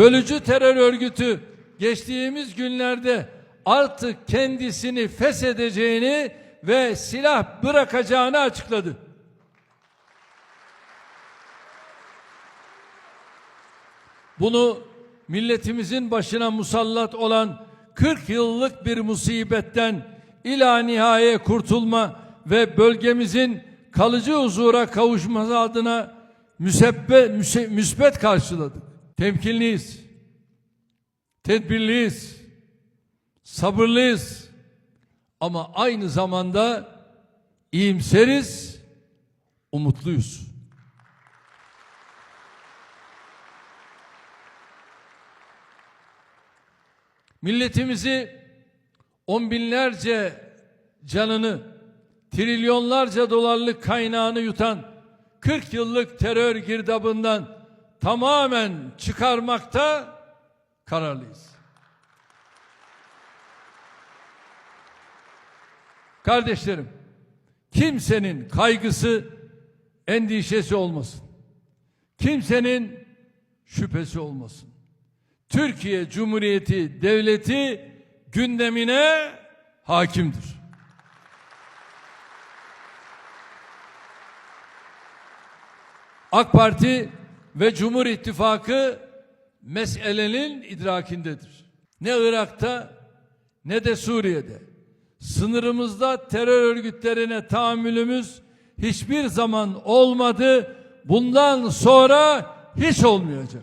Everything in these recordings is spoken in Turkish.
Bölücü terör örgütü geçtiğimiz günlerde artık kendisini feshedeceğini ve silah bırakacağını açıkladı. Bunu milletimizin başına musallat olan 40 yıllık bir musibetten ila nihaye kurtulma ve bölgemizin kalıcı huzura kavuşması adına müsebbe, müse- müsbet karşıladık. Temkinliyiz. Tedbirliyiz. Sabırlıyız. Ama aynı zamanda iyimseriz, umutluyuz. Milletimizi on binlerce canını, trilyonlarca dolarlık kaynağını yutan 40 yıllık terör girdabından tamamen çıkarmakta kararlıyız. Kardeşlerim, kimsenin kaygısı, endişesi olmasın. Kimsenin şüphesi olmasın. Türkiye Cumhuriyeti Devleti gündemine hakimdir. AK Parti ve Cumhur İttifakı meselenin idrakindedir. Ne Irak'ta ne de Suriye'de. Sınırımızda terör örgütlerine tahammülümüz hiçbir zaman olmadı. Bundan sonra hiç olmayacak.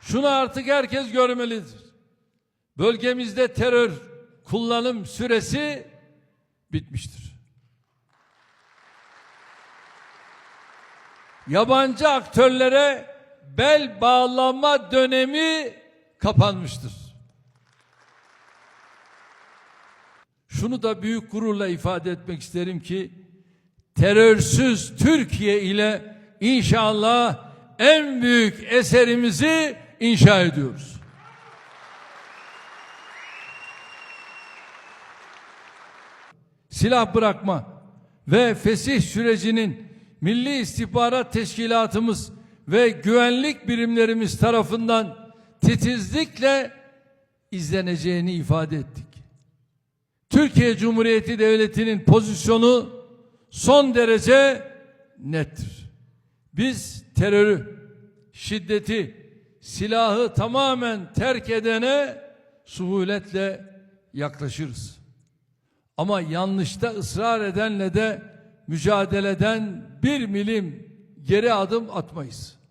Şunu artık herkes görmelidir. Bölgemizde terör kullanım süresi bitmiştir. Yabancı aktörlere bel bağlama dönemi kapanmıştır. Şunu da büyük gururla ifade etmek isterim ki terörsüz Türkiye ile inşallah en büyük eserimizi inşa ediyoruz. Silah bırakma ve fesih sürecinin Milli İstihbarat Teşkilatımız ve güvenlik birimlerimiz tarafından titizlikle izleneceğini ifade ettik. Türkiye Cumhuriyeti Devleti'nin pozisyonu son derece nettir. Biz terörü, şiddeti, silahı tamamen terk edene suhuletle yaklaşırız. Ama yanlışta ısrar edenle de mücadeleden bir milim geri adım atmayız.